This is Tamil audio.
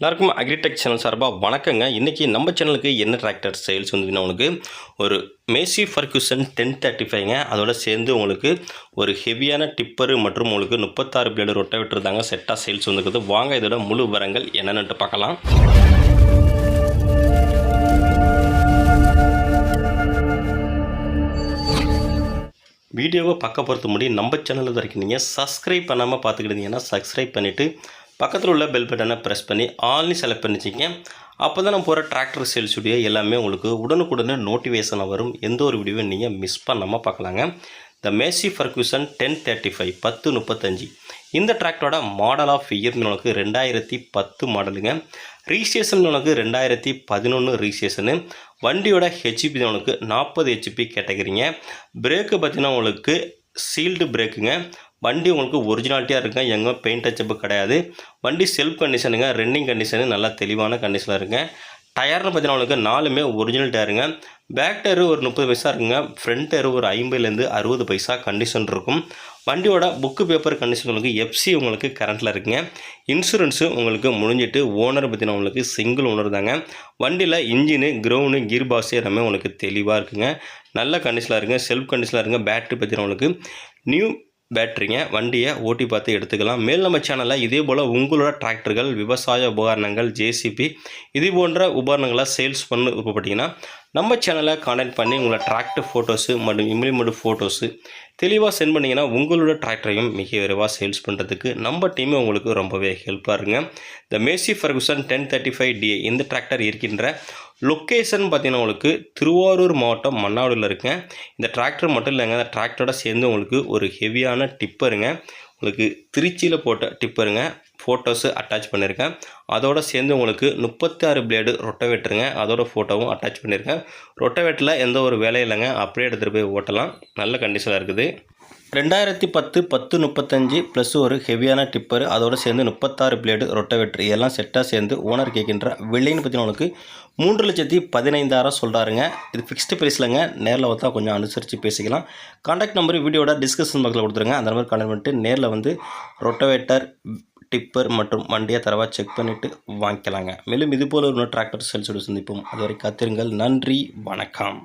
எல்லாருக்கும் அக்ரிடெக் சேனல் சார்பாக வணக்கங்க. இன்றைக்கி நம்ம சேனலுக்கு என்ன டிராக்டர் சேல்ஸ் வந்து உங்களுக்கு ஒரு மேசி ஃபர்க்யூசன் டென் தேர்ட்டி ஃபைவ்ங்க அதோட சேர்ந்து உங்களுக்கு ஒரு ஹெவியான டிப்பரு மற்றும் உங்களுக்கு முப்பத்தாறு பிளேடு ரொட்டை விட்டுருந்தாங்க. செட்டாக சேல்ஸ் வந்துருக்குது. வாங்க இதோட முழு விவரங்கள் என்னென்னு பார்க்கலாம். வீடியோவை பார்க்க பொறுத்த முடியும் நம்ம சேனலில் வரைக்கும் நீங்கள் சப்ஸ்கிரைப் பண்ணாமல் பார்த்துக்கிட்டீங்கன்னா சப்ஸ்கிரைப் பண்ணிவிட்டு பக்கத்தில் உள்ள பெல் பட்டனை ப்ரெஸ் பண்ணி ஆல்னி செலக்ட் பண்ணிச்சிங்க. அப்போ தான் நம்ம போகிற டிராக்டர் சேல்ஸ் வீடியோ எல்லாமே உங்களுக்கு உடனுக்குடனே நோட்டிஃபிகேஷனாக வரும். எந்த ஒரு வீடியோவும் நீங்கள் மிஸ் பண்ணாமல் பார்க்கலாங்க. The Massey Ferguson ten thirty five பத்து முப்பத்தஞ்சு. இந்த டிராக்டரோட மாடல் ஆஃப் இயர் உனக்கு ரெண்டாயிரத்தி பத்து மாடலுங்க ரீசேஷன் உனக்கு ரெண்டாயிரத்தி பதினொன்று ரீசேஷனு வண்டியோட ஹெச்பி உனக்கு நாற்பது ஹெச்பி கேட்டகரிங்க பிரேக்கு பார்த்தீங்கன்னா உங்களுக்கு சீல்டு பிரேக்குங்க வண்டி உங்களுக்கு ஒரிஜினாலிட்டியாக இருக்குங்க. எங்கே பெயிண்ட் டச்சப்பு கிடையாது. வண்டி செல்ஃப் கண்டிஷனுங்க ரன்னிங் கண்டிஷனு நல்லா தெளிவான கண்டிஷனில் இருக்குங்க. டயர்னு பார்த்தீங்கன்னா உங்களுக்கு நாலுமே ஒரிஜினல் டயருங்க பேக் டயரு ஒரு முப்பது பைசா இருக்குங்க. ஃப்ரண்ட் டயரு ஒரு ஐம்பதுலேருந்து அறுபது பைசா கண்டிஷன் இருக்கும். வண்டியோட புக்கு பேப்பர் கண்டிஷன் உங்களுக்கு எஃப்சி உங்களுக்கு கரண்ட்டில் இருக்குங்க. இன்சூரன்ஸு உங்களுக்கு முடிஞ்சிட்டு ஓனர் பார்த்தீங்கன்னா உங்களுக்கு சிங்கிள் ஓனர் தாங்க. வண்டியில் இன்ஜினு கிரவுண்டு கீர் பாக்ஸ் எல்லாமே உங்களுக்கு தெளிவாக இருக்குங்க. நல்ல கண்டிஷனில் இருக்குங்க. செல்ஃப் கண்டிஷனில் இருக்குங்க. பேட்ரி பார்த்தீங்கன்னா உங்களுக்கு நியூ பேட்டரிங்க வண்டியை ஓட்டி பார்த்து எடுத்துக்கலாம். மேல் நம்ம சேனலில் இதே போல் உங்களோட டிராக்டர்கள் விவசாய உபகரணங்கள் ஜேசிபி இது போன்ற உபகரணங்களை சேல்ஸ் பண்ண விருப்பப்பட்டீங்கன்னா நம்ம சேனலை கான்டாக்ட் பண்ணி உங்களோட டிராக்டர் ஃபோட்டோஸு மற்றும் இம்ப்ளிமெண்ட் ஃபோட்டோஸு தெளிவாக சென்ட் பண்ணிங்கன்னா உங்களோட டிராக்டரையும் மிக விரைவாக சேல்ஸ் பண்ணுறதுக்கு நம்ம டீமே உங்களுக்கு ரொம்பவே ஹெல்ப்பாக இருங்க இந்த Massey Ferguson ten thirty five DA இந்த டிராக்டர் இருக்கின்ற லொக்கேஷன் பார்த்தீங்கன்னா உங்களுக்கு திருவாரூர் மாவட்டம் மன்னாடியில் இருக்கேன். இந்த டிராக்டர் மட்டும் இல்லைங்க. அந்த டிராக்டரோட சேர்ந்து உங்களுக்கு ஒரு ஹெவியான டிப்பருங்க உங்களுக்கு திருச்சியில் போட்ட டிப்பருங்க ஃபோட்டோஸு அட்டாச் பண்ணியிருக்கேன் அதோட சேர்ந்து உங்களுக்கு முப்பத்தி ஆறு பிளேடு ரொட்டவேட்டருங்க அதோட ஃபோட்டோவும் அட்டாச் பண்ணியிருக்கேன் ரொட்டவேட்டரில் எந்த ஒரு வேலையும் இல்லைங்க. அப்படியே எடுத்துகிட்டு போய் ஓட்டலாம். நல்ல கண்டிஷனாக இருக்குது. ரெண்டாயிரத்தி பத்து பத்து முப்பத்தஞ்சு ப்ளஸ் ஒரு ஹெவியான டிப்பர் அதோடு சேர்ந்து முப்பத்தாறு பிளேடு ரொட்டவேட்டர் இதெல்லாம் செட்டாக சேர்ந்து ஓனர் கேட்கின்ற விலைன்னு பார்த்தீங்கன்னா உனக்கு மூன்று லட்சத்தி பதினைந்தாயிரம் சொல்கிறாருங்க இது ஃபிக்ஸ்டு ப்ரைஸ்லங்க நேரில் வந்தால் கொஞ்சம் அனுசரித்து பேசிக்கலாம். காண்டாக்ட் நம்பர் வீடியோட டிஸ்கஷன் பாக்ஸில் கொடுத்துருங்க. அந்த நம்பர் கான்டாக்ட் பண்ணிட்டு நேரில் வந்து ரொட்டவேட்டர் டிப்பர் மற்றும் வண்டியை தரவாக செக் பண்ணிவிட்டு வாங்கிக்கலாங்க. மேலும் இதுபோல் ஒரு டிராக்டர் சேல்ஸோடு சந்திப்போம். அதுவரை காத்திருங்கள். நன்றி. வணக்கம்.